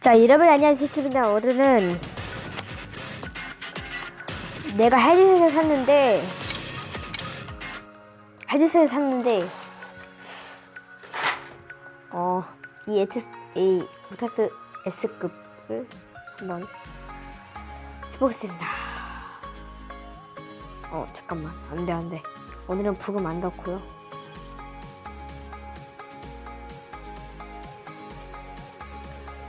자 여러분 안녕하세요 칩니다. 오늘은 내가 헤드셋을 샀는데 헤드셋을 샀는데 어이 에트스 이 무타스 S급을 한번 해보겠습니다 어 잠깐만 안돼 안돼 오늘은 부금 안 넣고요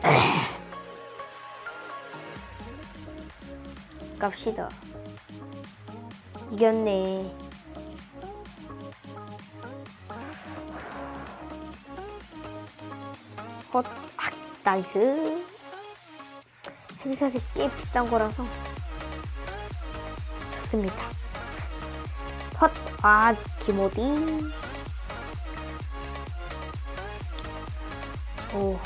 갑시다. 이겼네. 헛, 악, 나이스. 헤드샷이 꽤 비싼 거라서 좋습니다. 헛, 아, 기모디. 오.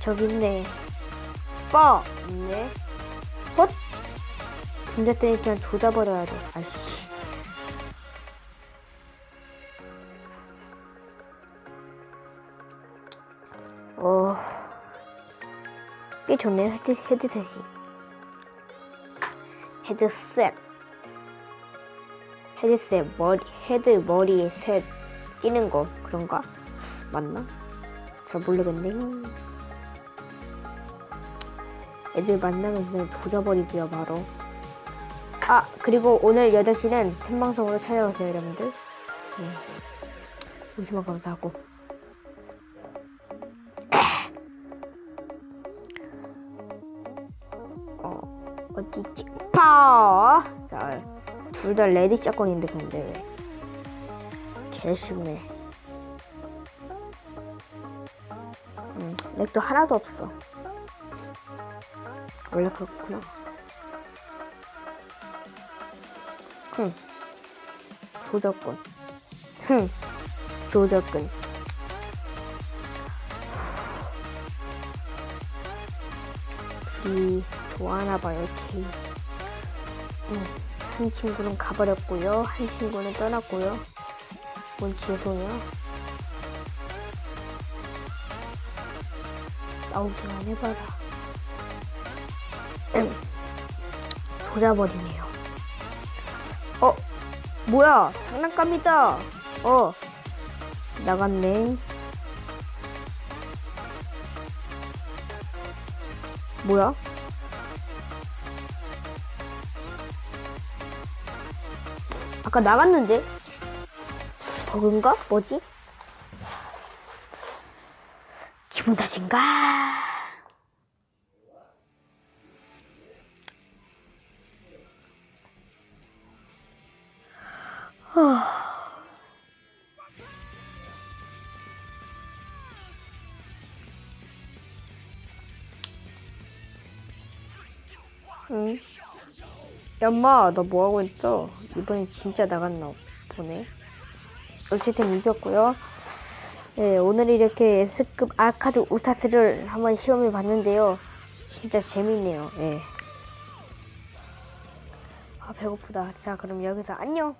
저기 있네. 빠! 있네. 헛! 군대 때니 그냥 조져버려야 돼. 아씨. 꽤 좋네, 헤드, 헤드셋이. 헤드셋. 헤드셋, 머리, 헤드 머리에 셋 끼는 거, 그런가? 맞나? 잘 모르겠네. 애들 만나면 그냥 조져버리고요, 바로. 아, 그리고 오늘 8시는 생방송으로 찾아오세요, 여러분들. 네. 오시면 감사하고. 어, 어디지? 파! 자, 둘 다 레디 샷건인데, 근데 왜. 개쉽네. 음, 렉도 하나도 없어. 원래 그렇구나. 흥. 조작권. 흥. 조작권. 둘이 좋아하나 봐요, 케이. 음, 한 친구는 가버렸고요. 한 친구는 떠났고요. 뭔 죄송해요. 나오기만 해봐라. 조져버리네요. 어, 뭐야? 장난감이다. 어, 나갔네. 뭐야? 아까 나갔는데? 버그인가? 뭐지? 기분 탓인가? 응. 엄마, 너 뭐하고 있어? 이번엔 진짜 나갔나 보네. 어쨌든 이겼고요. 네, 오늘 이렇게 S급 아카드 우타스를 한번 시험해 봤는데요. 진짜 재밌네요. 예. 아, 배고프다. 자, 그럼 여기서 안녕!